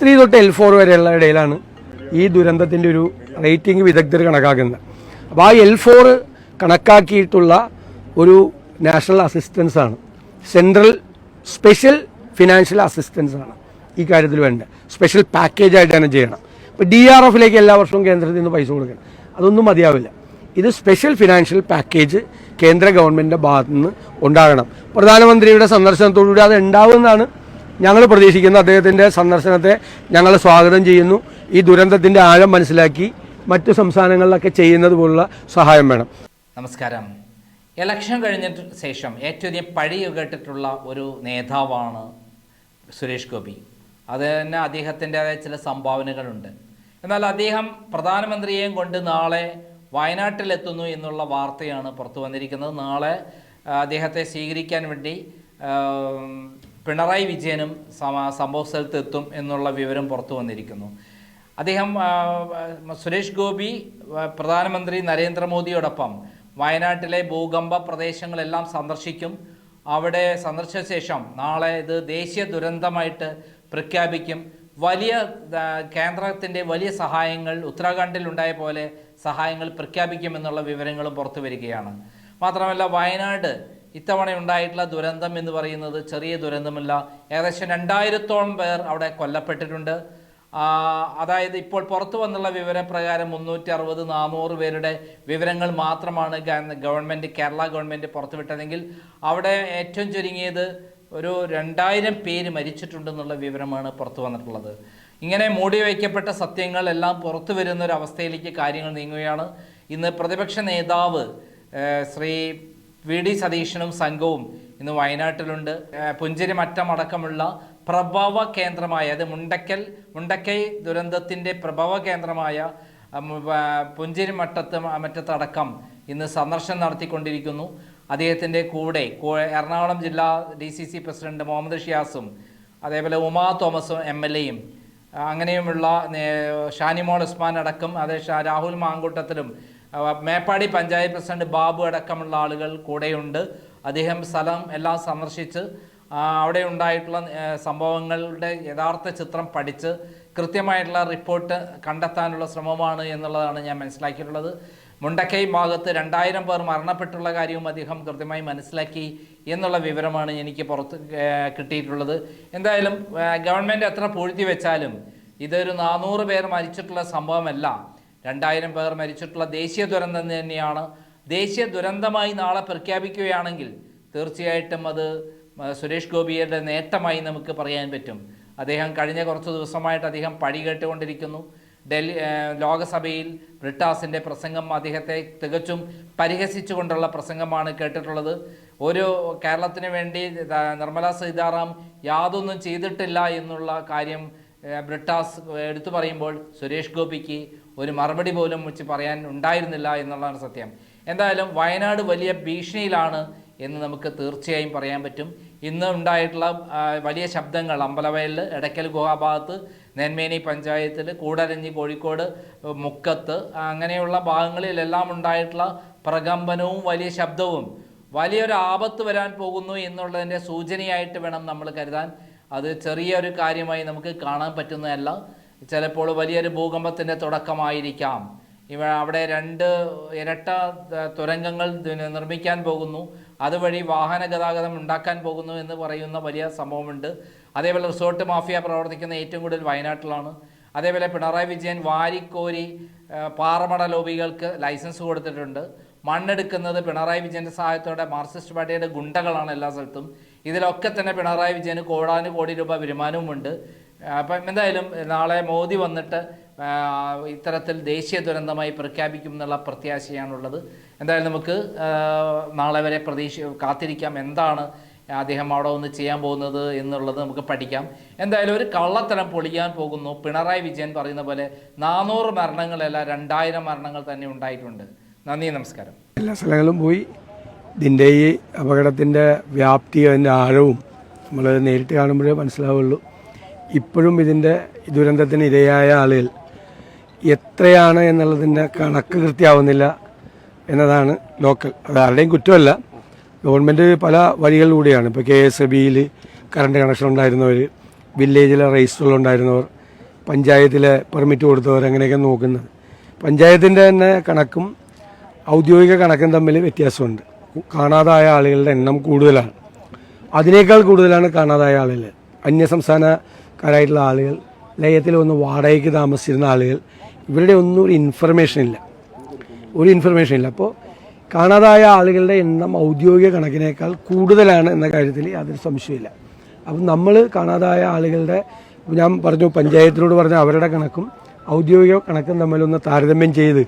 Three തൊട്ട് L four വരെയുള്ള ഇടയിലാണ് ഈ ദുരന്തത്തിന്റെ ഒരു റേറ്റിംഗ് വിദഗ്ധർ കണക്കാക്കുന്നത്. അപ്പോൾ ആ എൽ ഫോർ കണക്കാക്കിയിട്ടുള്ള ഒരു നാഷണൽ അസിസ്റ്റൻസ് ആണ്. സെൻട്രൽ സ്പെഷ്യൽ ഫിനാൻഷ്യൽ അസിസ്റ്റൻസ് ആണ് ഈ കാര്യത്തിൽ വേണ്ട സ്പെഷ്യൽ പാക്കേജ് ആയിട്ട് തന്നെ ചെയ്യണം. ഇപ്പോൾ ഡി ആർ എഫിലേക്ക് എല്ലാ വർഷവും കേന്ദ്രത്തിൽ നിന്ന് പൈസ കൊടുക്കണം. അതൊന്നും മതിയാവില്ല. ഇത് സ്പെഷ്യൽ ഫിനാൻഷ്യൽ പാക്കേജ് കേന്ദ്ര ഗവൺമെന്റിന്റെ ഭാഗത്തുനിന്ന് ഉണ്ടാകണം. പ്രധാനമന്ത്രിയുടെ സന്ദർശനത്തോടുകൂടി അത് ഉണ്ടാവുമെന്നാണ് ഞങ്ങൾ പ്രതീക്ഷിക്കുന്ന അദ്ദേഹത്തിന്റെ സന്ദർശനത്തെ ഞങ്ങൾ സ്വാഗതം ചെയ്യുന്നു. ഈ ദുരന്തത്തിന്റെ ആഴം മനസ്സിലാക്കി മറ്റു സംസ്ഥാനങ്ങളിലൊക്കെ ചെയ്യുന്നത് പോലുള്ള സഹായം വേണം. നമസ്കാരം. ഇലക്ഷൻ കഴിഞ്ഞ ശേഷം ഏറ്റവും അധികം പഴി കേട്ടിട്ടുള്ള ഒരു നേതാവാണ് സുരേഷ് ഗോപി. അത് തന്നെ അദ്ദേഹത്തിന്റെതായ ചില സംഭാവനകളുണ്ട്. എന്നാൽ അദ്ദേഹം പ്രധാനമന്ത്രിയെയും കൊണ്ട് നാളെ വയനാട്ടിലെത്തുന്നു എന്നുള്ള വാർത്തയാണ് പുറത്തു വന്നിരിക്കുന്നത്. നാളെ അദ്ദേഹത്തെ സ്വീകരിക്കാൻ വേണ്ടി പിണറായി വിജയനും സംഭവ സ്ഥലത്ത് എത്തും എന്നുള്ള വിവരം പുറത്തു വന്നിരിക്കുന്നു. അദ്ദേഹം സുരേഷ് ഗോപി പ്രധാനമന്ത്രി നരേന്ദ്രമോദിയോടൊപ്പം വയനാട്ടിലെ ഭൂകമ്പ പ്രദേശങ്ങളെല്ലാം സന്ദർശിക്കും. അവിടെ സന്ദർശിച്ച ശേഷം നാളെ ഇത് ദേശീയ ദുരന്തമായിട്ട് പ്രഖ്യാപിക്കും. വലിയ കേന്ദ്രത്തിന്റെ വലിയ സഹായങ്ങൾ ഉത്തരാഖണ്ഡിൽ ഉണ്ടായ പോലെ സഹായങ്ങൾ പ്രഖ്യാപിക്കുമെന്നുള്ള വിവരങ്ങളും പുറത്തു വരികയാണ്. മാത്രമല്ല വയനാട് ഇത്തവണ ഉണ്ടായിട്ടുള്ള ദുരന്തം എന്ന് പറയുന്നത് ചെറിയ ദുരന്തമല്ല. ഏകദേശം രണ്ടായിരത്തോളം പേർ അവിടെ കൊല്ലപ്പെട്ടിട്ടുണ്ട്. അതായത് ഇപ്പോൾ പുറത്തു വന്നുള്ള വിവരപ്രകാരം മുന്നൂറ്റി അറുപത് നാനൂറ് പേരുടെ വിവരങ്ങൾ മാത്രമാണ് ഗവ- ഗവൺമെന്റ് കേരള ഗവൺമെന്റ് പുറത്തുവിട്ടതെങ്കിൽ അവിടെ ഏറ്റവും ചുരുങ്ങിയത് ഒരു രണ്ടായിരം പേര് മരിച്ചിട്ടുണ്ടെന്നുള്ള വിവരമാണ് പുറത്തു വന്നിട്ടുള്ളത്. ഇങ്ങനെ മൂടി വയ്ക്കപ്പെട്ട സത്യങ്ങൾ എല്ലാം പുറത്തു വരുന്ന ഒരു അവസ്ഥയിലേക്ക് കാര്യങ്ങൾ നീങ്ങുകയാണ്. ഇന്ന് പ്രതിപക്ഷ നേതാവ് ശ്രീ വി ഡി സതീശനും സംഘവും ഇന്ന് വയനാട്ടിലുണ്ട്. പുഞ്ചിരി മറ്റം അടക്കമുള്ള പ്രഭവ കേന്ദ്രമായ അത് മുണ്ടക്കൽ മുണ്ടക്കൈ ദുരന്തത്തിന്റെ പ്രഭവ കേന്ദ്രമായ പുഞ്ചിരി മട്ടത്ത് മറ്റത്തടക്കം ഇന്ന് സന്ദർശനം നടത്തിക്കൊണ്ടിരിക്കുന്നു. അദ്ദേഹത്തിന്റെ കൂടെ എറണാകുളം ജില്ലാ D C C president Muhammad ഷിയാസും അതേപോലെ ഉമാ തോമസും എം എൽ എയും അങ്ങനെയുമുള്ള ഷാനിമോൾ ഉസ്മാൻ അടക്കം അതേ രാഹുൽ മാങ്കൂട്ടത്തിലും മേപ്പാടി പഞ്ചായത്ത് പ്രസിഡന്റ് ബാബു അടക്കമുള്ള ആളുകൾ കൂടെയുണ്ട്. അദ്ദേഹം സ്ഥലം എല്ലാം സന്ദർശിച്ച് അവിടെ ഉണ്ടായിട്ടുള്ള സംഭവങ്ങളുടെ യഥാർത്ഥ ചിത്രം പഠിച്ച് കൃത്യമായിട്ടുള്ള റിപ്പോർട്ട് കണ്ടെത്താനുള്ള ശ്രമമാണ് എന്നുള്ളതാണ് ഞാൻ മനസ്സിലാക്കിയിട്ടുള്ളത്. മുണ്ടക്കൈ ഭാഗത്ത് രണ്ടായിരം പേർ മരണപ്പെട്ടുള്ള കാര്യവും അദ്ദേഹം കൃത്യമായി മനസ്സിലാക്കി എന്നുള്ള വിവരമാണ് എനിക്ക് പുറത്ത് കിട്ടിയിട്ടുള്ളത്. എന്തായാലും ഗവൺമെന്റ് എത്ര പൂഴ്ത്തി വെച്ചാലും ഇതൊരു നാനൂറ് പേർ മരിച്ചിട്ടുള്ള സംഭവമല്ല. രണ്ടായിരം പേർ മരിച്ചിട്ടുള്ള ദേശീയ ദുരന്തം തന്നെയാണ്. ദേശീയ ദുരന്തമായി നാളെ പ്രഖ്യാപിക്കുകയാണെങ്കിൽ തീർച്ചയായിട്ടും അത് സുരേഷ് ഗോപിയുടെ നേട്ടമായി നമുക്ക് പറയാൻ പറ്റും. അദ്ദേഹം കഴിഞ്ഞ കുറച്ച് ദിവസമായിട്ട് അദ്ദേഹം പഴി കേട്ടുകൊണ്ടിരിക്കുന്നു. ഡൽഹി ലോകസഭയിൽ ബ്രിട്ടാസിന്റെ പ്രസംഗം അദ്ദേഹത്തെ തികച്ചും പരിഹസിച്ചുകൊണ്ടുള്ള പ്രസംഗമാണ് കേട്ടിട്ടുള്ളത്. ഒരു കേരളത്തിന് വേണ്ടി നിർമ്മല സീതാറാം യാതൊന്നും ചെയ്തിട്ടില്ല എന്നുള്ള കാര്യം ബ്രിട്ടാസ് എടുത്തു പറയുമ്പോൾ സുരേഷ് ഗോപിക്ക് ഒരു മറുപടി പോലും വെച്ച് പറയാൻ ഉണ്ടായിരുന്നില്ല എന്നുള്ളതാണ് സത്യം. എന്തായാലും വയനാട് വലിയ ഭീഷണിയിലാണ് എന്ന് നമുക്ക് തീർച്ചയായും പറയാൻ പറ്റും. ഇന്ന് ഉണ്ടായിട്ടുള്ള വലിയ ശബ്ദങ്ങൾ അമ്പലവയലിൽ എടക്കൽ ഗുഹാഭാഗത്ത് നെന്മേനി പഞ്ചായത്തിൽ കൂടരഞ്ഞി കോഴിക്കോട് മുക്കത്ത് അങ്ങനെയുള്ള ഭാഗങ്ങളിലെല്ലാം ഉണ്ടായിട്ടുള്ള പ്രകമ്പനവും വലിയ ശബ്ദവും വലിയൊരു ആപത്ത് വരാൻ പോകുന്നു എന്നുള്ളതിന്റെ സൂചനയായിട്ട് വേണം നമ്മൾ കരുതാൻ. അത് ചെറിയൊരു കാര്യമായി നമുക്ക് കാണാൻ പറ്റുന്നതല്ല. ചിലപ്പോൾ വലിയൊരു ഭൂകമ്പത്തിന്റെ തുടക്കമായിരിക്കാം. ഇവ അവിടെ രണ്ട് ഇരട്ട തുരങ്കങ്ങൾ നിർമ്മിക്കാൻ പോകുന്നു. അതുവഴി വാഹന ഗതാഗതം ഉണ്ടാക്കാൻ പോകുന്നു എന്ന് പറയുന്ന വലിയ സംഭവമുണ്ട്. അതേപോലെ റിസോർട്ട് മാഫിയ പ്രവർത്തിക്കുന്ന ഏറ്റവും കൂടുതൽ വയനാട്ടിലാണ്. അതേപോലെ പിണറായി വിജയൻ വാരിക്കോരി പാറമട ലോബികൾക്ക് ലൈസൻസ് കൊടുത്തിട്ടുണ്ട്. മണ്ണെടുക്കുന്നത് പിണറായി വിജയന്റെ സഹായത്തോടെ മാർക്സിസ്റ്റ് പാർട്ടിയുടെ ഗുണ്ടകളാണ് എല്ലാ സ്ഥലത്തും. ഇതിലൊക്കെ തന്നെ പിണറായി വിജയന് കോടാനു കോടി രൂപ വരുമാനവുമുണ്ട്. അപ്പം എന്തായാലും നാളെ മോദി വന്നിട്ട് ഇത്തരത്തിൽ ദേശീയ ദുരന്തമായി പ്രഖ്യാപിക്കും എന്നുള്ള പ്രത്യാശയാണുള്ളത്. എന്തായാലും നമുക്ക് നാളെ വരെ പ്രതീക്ഷ കാത്തിരിക്കാം എന്താണ് അദ്ദേഹം അവിടെ ഒന്ന് ചെയ്യാൻ പോകുന്നത് എന്നുള്ളത് നമുക്ക് പഠിക്കാം. എന്തായാലും ഒരു കള്ളത്തരം പൊളിക്കാൻ പോകുന്നു. പിണറായി വിജയൻ പറയുന്ന പോലെ നാനൂറ് മരണങ്ങളല്ല രണ്ടായിരം മരണങ്ങൾ തന്നെ ഉണ്ടായിട്ടുണ്ട്. നന്ദി നമസ്കാരം. എല്ലാ സ്ഥലങ്ങളും പോയി ഇതിന്റെ ഈ അപകടത്തിന്റെ വ്യാപ്തി അതിന്റെ ആഴവും നമ്മൾ നേരിട്ട് കാണുമ്പോഴേ മനസ്സിലാവുള്ളൂ. ഇപ്പോഴും ഇതിന്റെ ദുരന്തത്തിന് ഇരയായ ആളുകൾ എത്രയാണ് എന്നുള്ളതിന്റെ കണക്ക് കൃത്യമാവുന്നില്ല എന്നതാണ് ലോക്കൽ. അത് ആരുടെയും കുറ്റമല്ല. ഗവൺമെന്റ് പല വഴികളിലൂടെയാണ്. ഇപ്പോൾ കെ എസ് ബിയിൽ കറണ്ട് കണക്ഷൻ ഉണ്ടായിരുന്നവർ വില്ലേജിലെ രജിസ്റ്ററിൽ ഉണ്ടായിരുന്നവർ പഞ്ചായത്തിലെ പെർമിറ്റ് കൊടുത്തവർ അങ്ങനെയൊക്കെ നോക്കുന്നത്. പഞ്ചായത്തിന്റെ തന്നെ കണക്കും ഔദ്യോഗിക കണക്കും തമ്മിൽ വ്യത്യാസമുണ്ട്. കാണാതായ ആളുകളുടെ എണ്ണം കൂടുതലാണ്. അതിനേക്കാൾ കൂടുതലാണ് കാണാതായ ആളുകൾ അന്യസംസ്ഥാനക്കാരായിട്ടുള്ള ആളുകൾ ലയത്തിൽ ഒന്ന് വാടകയ്ക്ക് താമസിച്ചിരുന്ന ആളുകൾ ഇവരുടെ ഒന്നും ഒരു ഇൻഫർമേഷൻ ഇല്ല. ഒരു ഇൻഫർമേഷൻ ഇല്ല. അപ്പോൾ കാണാതായ ആളുകളുടെ എണ്ണം ഔദ്യോഗിക കണക്കിനേക്കാൾ കൂടുതലാണ് എന്ന കാര്യത്തിൽ യാതൊരു സംശയമില്ല അപ്പം നമ്മൾ കാണാതായ ആളുകളുടെ ഞാൻ പറഞ്ഞു പഞ്ചായത്തിനോട് പറഞ്ഞ അവരുടെ കണക്കും ഔദ്യോഗിക കണക്കും തമ്മിലൊന്ന് താരതമ്യം ചെയ്ത്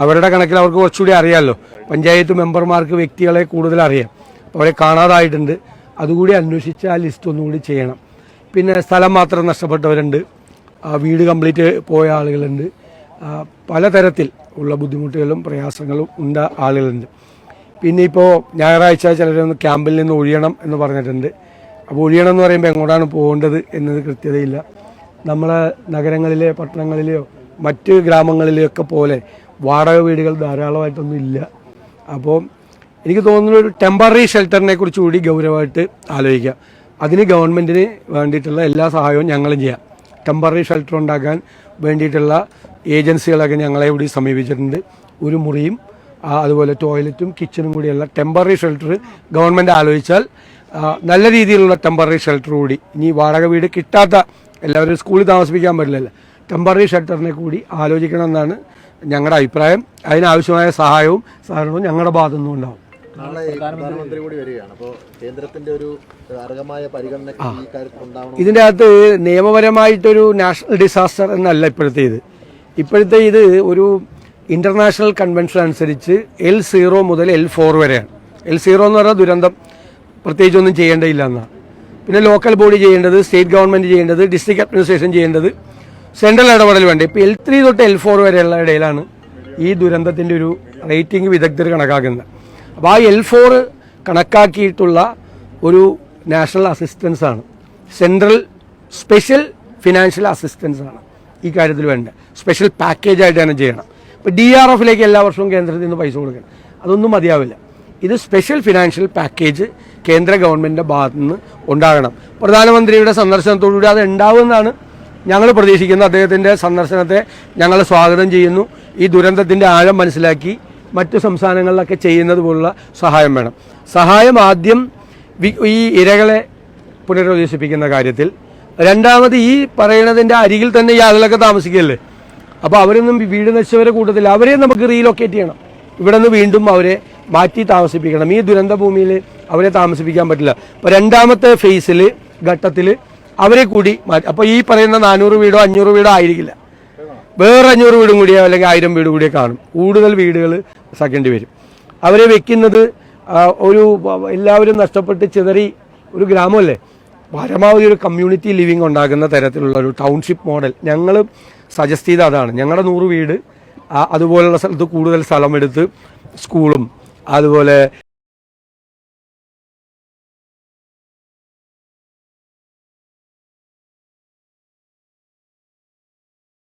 അവരുടെ കണക്കിൽ അവർക്ക് കുറച്ചുകൂടി അറിയാമല്ലോ പഞ്ചായത്ത് മെമ്പർമാർക്ക് വ്യക്തികളെ കൂടുതൽ അറിയാം. അപ്പോൾ അവരെ കാണാതായിട്ടുണ്ട്. അതുകൂടി അന്വേഷിച്ച് ആ ലിസ്റ്റ് ഒന്നുകൂടി ചെയ്യണം. പിന്നെ സ്ഥലം മാത്രം നഷ്ടപ്പെട്ടവരുണ്ട്. വീട് കംപ്ലീറ്റ് പോയ ആളുകളുണ്ട്. പലതരത്തിൽ ഉള്ള ബുദ്ധിമുട്ടുകളും പ്രയാസങ്ങളും ഉണ്ട് ആളുകളുണ്ട്. പിന്നെ ഇപ്പോൾ ഞായറാഴ്ച ചിലരൊന്ന് ക്യാമ്പിൽ നിന്ന് ഒഴിയണം എന്ന് പറഞ്ഞിട്ടുണ്ട്. അപ്പോൾ ഒഴിയണം എന്ന് പറയുമ്പോൾ എങ്ങോട്ടാണ് പോകേണ്ടത് എന്നത് കൃത്യതയില്ല. നമ്മളെ നഗരങ്ങളിലെ പട്ടണങ്ങളിലെയോ മറ്റ് ഗ്രാമങ്ങളിലെയൊക്കെ പോലെ വാടക വീടുകൾ ധാരാളമായിട്ടൊന്നും ഇല്ല. അപ്പോൾ എനിക്ക് തോന്നുന്നു ഒരു ടെമ്പററി ഷെൽട്ടറിനെ കുറിച്ച് കൂടി ഗൗരവമായിട്ട് ആലോചിക്കുക അതിന് ഗവൺമെന്റിന് വേണ്ടിയിട്ടുള്ള എല്ലാ സഹായവും ഞങ്ങളും ചെയ്യാം. ടെമ്പററി ഷെൽട്ടർ ഉണ്ടാക്കാൻ വേണ്ടിയിട്ടുള്ള ഏജൻസികളൊക്കെ ഞങ്ങളെ കൂടി സമീപിച്ചിട്ടുണ്ട്. ഒരു മുറിയും അതുപോലെ ടോയ്ലറ്റും കിച്ചണും കൂടിയുള്ള ടെമ്പററി ഷെൽട്ടർ ഗവൺമെന്റ് ആലോചിച്ചാൽ നല്ല രീതിയിലുള്ള ടെമ്പററി ഷെൽട്ടർ കൂടി. ഇനി വാടക വീട് കിട്ടാത്ത എല്ലാവരും സ്കൂളിൽ താമസിപ്പിക്കാൻ പറ്റില്ലല്ലോ. ടെമ്പററി ഷെൽട്ടറിനെ കൂടി ആലോചിക്കണമെന്നാണ് ഞങ്ങളുടെ അഭിപ്രായം. അതിനാവശ്യമായ സഹായവും സഹകരണവും ഞങ്ങളുടെ ഭാഗത്തു നിന്നും ഉണ്ടാവും നാളെ പ്രധാനമന്ത്രി കൂടി വരികയാണ്. അപ്പോൾ കേന്ദ്രത്തിന്റെ ഒരു അർഹമായ പരിഗണന ഈ കാര്യത്തിൽ ഉണ്ടാവണം? ഇതിന്റെ അകത്ത് നിയമപരമായിട്ടൊരു നാഷണൽ ഡിസാസ്റ്റർ എന്നല്ല ഇപ്പോഴത്തെ ഇത്. ഇപ്പോഴത്തെ ഇത് ഒരു ഇന്റർനാഷണൽ കൺവെൻഷൻ അനുസരിച്ച് എൽ സീറോ മുതൽ എൽ ഫോർ വരെയാണ്. എൽ സീറോ എന്ന് പറഞ്ഞാൽ ദുരന്തം പ്രത്യേകിച്ച് ഒന്നും ചെയ്യേണ്ടതില്ല എന്നാണ് പിന്നെ ലോക്കൽ ബോഡി ചെയ്യേണ്ടത് സ്റ്റേറ്റ് ഗവൺമെന്റ് ചെയ്യേണ്ടത് ഡിസ്ട്രിക്ട് അഡ്മിനിസ്ട്രേഷൻ ചെയ്യേണ്ടത് സെൻട്രൽ ഇടപെടൽ വേണ്ട ഇപ്പോൾ എൽ ത്രീ തൊട്ട് എൽ ഫോർ വരെയുള്ള ഇടയിലാണ് ഈ ദുരന്തത്തിന്റെ ഒരു റേറ്റിംഗ് വിദഗ്ധർ കണക്കാക്കുന്നത്. അപ്പോൾ ആ എൽ ഫോർ കണക്കാക്കിയിട്ടുള്ള ഒരു നാഷണൽ അസിസ്റ്റൻസ് ആണ്. സെൻട്രൽ സ്പെഷ്യൽ ഫിനാൻഷ്യൽ അസിസ്റ്റൻസ് ആണ് ഈ കാര്യത്തിൽ വേണ്ട സ്പെഷ്യൽ പാക്കേജ് ആയിട്ട് തന്നെ ചെയ്യണം ഇപ്പോൾ ഡി ആർ എഫിലേക്ക് എല്ലാ വർഷവും കേന്ദ്രത്തിൽ നിന്ന് പൈസ കൊടുക്കണം. അതൊന്നും മതിയാവില്ല. ഇത് സ്പെഷ്യൽ ഫിനാൻഷ്യൽ പാക്കേജ് കേന്ദ്ര ഗവൺമെന്റിന്റെ ഭാഗത്തു നിന്ന് ഉണ്ടാകണം. പ്രധാനമന്ത്രിയുടെ സന്ദർശനത്തോടുകൂടി അത് ഉണ്ടാവുമെന്നാണ് ഞങ്ങൾ പ്രതീക്ഷിക്കുന്നത്. അദ്ദേഹത്തിന്റെ സന്ദർശനത്തെ ഞങ്ങൾ സ്വാഗതം ചെയ്യുന്നു. ഈ ദുരന്തത്തിന്റെ ആഴം മനസ്സിലാക്കി മറ്റു സംസ്ഥാനങ്ങളിലൊക്കെ ചെയ്യുന്നത് പോലുള്ള സഹായം വേണം. സഹായം ആദ്യം ഈ ഇരകളെ പുനരധിവസിപ്പിക്കുന്ന കാര്യത്തിൽ. രണ്ടാമത് ഈ പറയുന്നതിന്റെ അരികിൽ തന്നെ ഈ ആളുകളൊക്കെ താമസിക്കുകയല്ലേ? അപ്പോൾ അവരൊന്നും വീട് നശിച്ചവരെ കൂട്ടത്തിൽ അവരെ നമുക്ക് റീലൊക്കേറ്റ് ചെയ്യണം. ഇവിടെ നിന്ന് വീണ്ടും അവരെ മാറ്റി താമസിപ്പിക്കണം. ഈ ദുരന്ത ഭൂമിയിൽ അവരെ താമസിപ്പിക്കാൻ പറ്റില്ല. അപ്പോൾ രണ്ടാമത്തെ ഫേസിൽ ഘട്ടത്തിൽ അവരെ കൂടി മാറ്റി അപ്പോൾ ഈ പറയുന്ന നാനൂറ് വീടോ അഞ്ഞൂറ് വീടോ ആയിരിക്കില്ല. വേറെ അഞ്ഞൂറ് വീടും കൂടിയോ അല്ലെങ്കിൽ ആയിരം വീട് കൂടിയോ കാണും. കൂടുതൽ വീടുകൾ സക്കേണ്ടി വരും. അവരെ വെക്കുന്നത് ഒരു എല്ലാവരും നഷ്ടപ്പെട്ട് ചിതറി ഒരു ഗ്രാമമല്ലേ? പരമാവധി ഒരു കമ്മ്യൂണിറ്റി ലിവിങ് ഉണ്ടാകുന്ന തരത്തിലുള്ള ഒരു ടൗൺഷിപ്പ് മോഡൽ ഞങ്ങൾ സജസ്റ്റ് ചെയ്ത അതാണ്. ഞങ്ങളുടെ നൂറ് വീട് അതുപോലുള്ള സ്ഥലത്ത് കൂടുതൽ സ്ഥലമെടുത്ത് സ്കൂളും അതുപോലെ